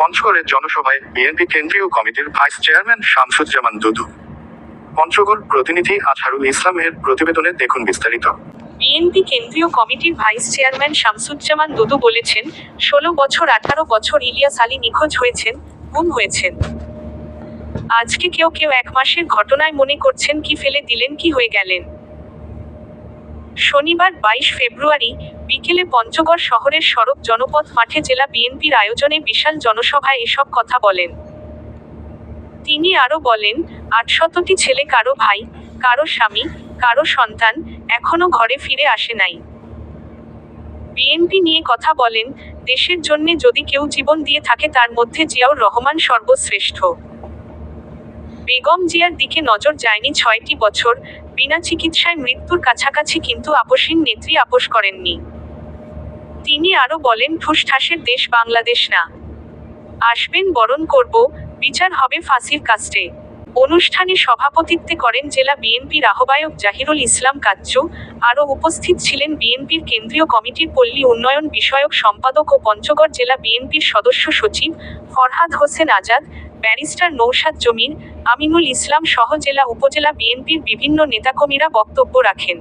পঞ্চগড়ের জনসভায় বিএনপি কেন্দ্রীয় কমিটির ভাইস চেয়ারম্যান শামসুজ্জামান দুদু। পঞ্চগড় প্রতিনিধি আজহারুল ইসলামের প্রতিবেদনে দেখুন বিস্তারিত। বিএনপি কেন্দ্রীয় কমিটির ভাইস চেয়ারম্যান শামসুজ্জামান দুদু বলেছেন, ষোলো বছর, আঠারো বছর ইলিয়াস আলী নিখোঁজ হয়েছেন, গুম হয়েছেন। আজকে কেউ কেউ এক মাসের ঘটনায় মনে করছেন, কি ফেলে দিলেন, কি হয়ে গেলেন? শনিবার বাইশ ফেব্রুয়ারি বিকেলে পঞ্চগড় শহরের সড়ক জনপথ মাঠে জেলা বিএনপির আয়োজনে বিশাল জনসভায় এসব কথা বলেন। তিনি আরও বলেন, আটশতটি ছেলে, কারও ভাই, কারও স্বামী, কারও সন্তান এখনও ঘরে ফিরে আসে নাই। বিএনপি নিয়ে কথা বলেন, দেশের জন্যে যদি কেউ জীবন দিয়ে থাকে তার মধ্যে জিয়াউর রহমান সর্বশ্রেষ্ঠ। বেগম জিয়ার দিকে নজর যায়নি ছয়টি বছর। বিনা চিকিৎসায় মৃত্যুর কাছাকাছি কিন্তু আপসীন নেত্রী আপোষ করেননি। তিনি আরও বলেন ঠুসঠাসের দেশ বাংলাদেশ না। আসবেন, বরণ করব, বিচার হবে ফাঁসির কাস্টে অনুষ্ঠানে সভাপতিত্বে করেন জেলা বিএনপির আহ্বায়ক জাহিরুল ইসলাম কাচ্চু। আরও উপস্থিত ছিলেন বিএনপির কেন্দ্রীয় কমিটির পল্লী উন্নয়ন বিষয়ক সম্পাদক ও পঞ্চগড় জেলা বিএনপির সদস্য সচিব ফরহাদ হোসেন আজাদ, ব্যারিস্টার নৌশাদ জমির আমিনুল ইসলাম সহ জেলা উপজেলা বিএনপির বিভিন্ন নেতাকর্মীরা বক্তব্য রাখেন।